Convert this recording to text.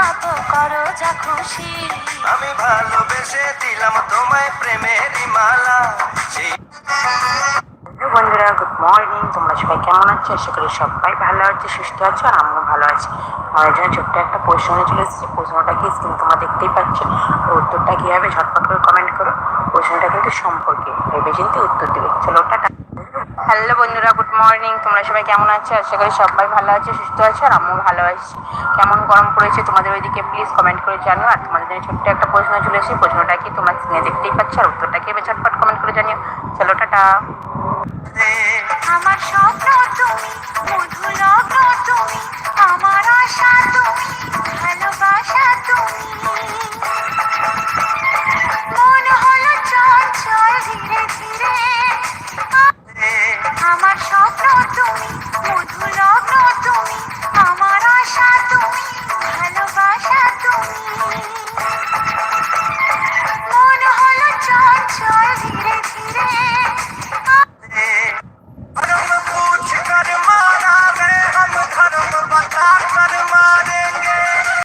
না তো করো যা খুশি। আমি ভালোবেসে দিলাম তোমায় প্রেমেরই মালা। বন্ধুরা গুড মর্নিং তোমরা সবাই কেমন আছো? আশা করি সবাই ভালো আছে সুস্থ আছো আর আমিও ভালো আছি। আমার জন্য ছোট্ট একটা প্রশ্ন চলে এসেছে। প্রশ্নটা কি? স্ক্রিন তোমরা দেখতেই পাচ্ছ উত্তরটা কি হবে ঝটপট করে কমেন্ট করো? প্রশ্নটা কিন্তু সম্পর্কে ভেবে চিন্তে উত্তর দেবে। চলো টাটা। হ্যালো বন্ধুরা মর্নিং তোমরা সবাই কেমন আছো? আশা করি সবাই ভালো আছে, সুস্থ আছে, আর আমিও ভালো আছি। কেমন গরম পড়েছে তোমাদের ওইদিকে? প্লিজ কমেন্ট করে জানিও। আর তোমাদের জন্য ছোট্ট একটা প্রশ্ন চলে এসেছি। প্রশ্নটা কি তোমার স্ক্রিনে দেখতেই পাচ্ছ? আর উত্তরটা কি ঝটপট কমেন্ট করে জানিও। চলো, টাটা। আমার স্বপ্ন তুমি